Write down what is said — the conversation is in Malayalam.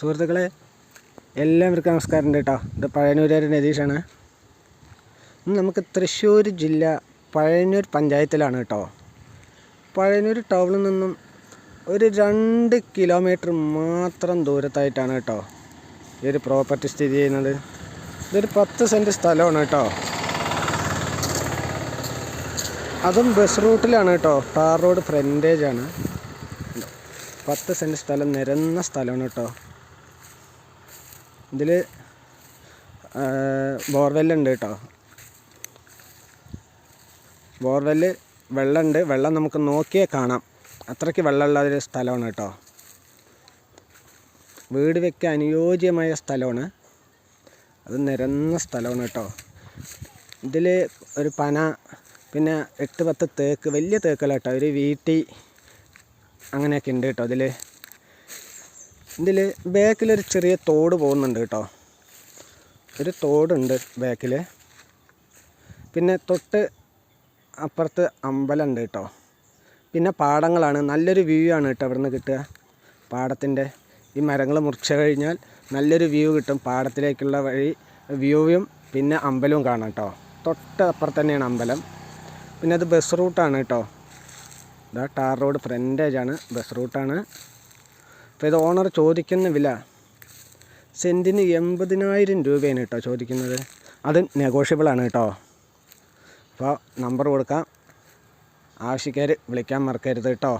സുഹൃത്തുക്കളെ എല്ലാവർക്കും നമസ്കാരം ഉണ്ട് കേട്ടോ. ഇത് പഴയന്നൂരുകാരൻ രതീഷാണ് നമുക്ക് തൃശ്ശൂർ ജില്ല പഴയനൂർ പഞ്ചായത്തിലാണ് കേട്ടോ. പഴയനൂർ ടൗണിൽ നിന്നും ഒരു രണ്ട് കിലോമീറ്റർ മാത്രം ദൂരത്തായിട്ടാണ് കേട്ടോ ഈ ഒരു പ്രോപ്പർട്ടി സ്ഥിതി ചെയ്യുന്നത്. ഇതൊരു പത്ത് സെന്റ് സ്ഥലമാണ് കേട്ടോ. അതും ബസ് റൂട്ടിലാണ് കേട്ടോ. ടാർ റോഡ് ഫ്രണ്ടേജാണ് പത്ത് സെന്റ് സ്ഥലം നിരന്ന സ്ഥലമാണ് കേട്ടോ. ഇതിൽ ബോർവെല്ലുണ്ട് കേട്ടോ ബോർവെല്ല് വെള്ളമുണ്ട് വെള്ളം നമുക്ക് നോക്കിയേ കാണാം. അത്രയ്ക്ക് വെള്ളമുള്ള ഒരു സ്ഥലമാണ് കേട്ടോ വീട് വയ്ക്കാൻ അനുയോജ്യമായ സ്ഥലമാണ്. അത് നിരന്ന സ്ഥലമാണ് കേട്ടോ ഇതിൽ ഒരു പന പിന്നെ എട്ട് പത്ത് തേക്ക് വലിയ തേക്കല്ല കേട്ടോ ഒരു വീട്ടി അങ്ങനെയൊക്കെ ഉണ്ട് കേട്ടോ ഇതിൽ ഇതിൽ ബാക്കിലൊരു ചെറിയ തോട് പോകുന്നുണ്ട് കേട്ടോ. ഒരു തോടുണ്ട് ബാക്കിൽ പിന്നെ തൊട്ട് അപ്പുറത്ത് അമ്പലമുണ്ട് കേട്ടോ. പിന്നെ പാടങ്ങളാണ്. നല്ലൊരു വ്യൂ ആണ് കേട്ടോ അവിടെ നിന്ന് കിട്ടുക. പാടത്തിന്റെ ഈ മരങ്ങൾ മുറിച്ച് കഴിഞ്ഞാൽ നല്ലൊരു വ്യൂ കിട്ടും. പാടത്തിലേക്കുള്ള വഴി വ്യൂവും പിന്നെ അമ്പലവും കാണാം കേട്ടോ. തൊട്ട് അപ്പുറത്ത് തന്നെയാണ് അമ്പലം. പിന്നെ അത് ബസ് റൂട്ടാണ് കേട്ടോ. ഇതാ ടാർ റോഡ് ഫ്രണ്ടേജാണ് ബസ് റൂട്ടാണ് ഇത് ഓണർ ചോദിക്കുന്ന വില സെന്റിന് എൺപതിനായിരം രൂപയാണ് കേട്ടോ ചോദിക്കുന്നത്. അത് നെഗോഷ്യബിൾ ആണ് കേട്ടോ. അപ്പോൾ നമ്പർ കൊടുക്കാം. ആവശ്യക്കാർ വിളിക്കാൻ മറക്കരുത് കേട്ടോ.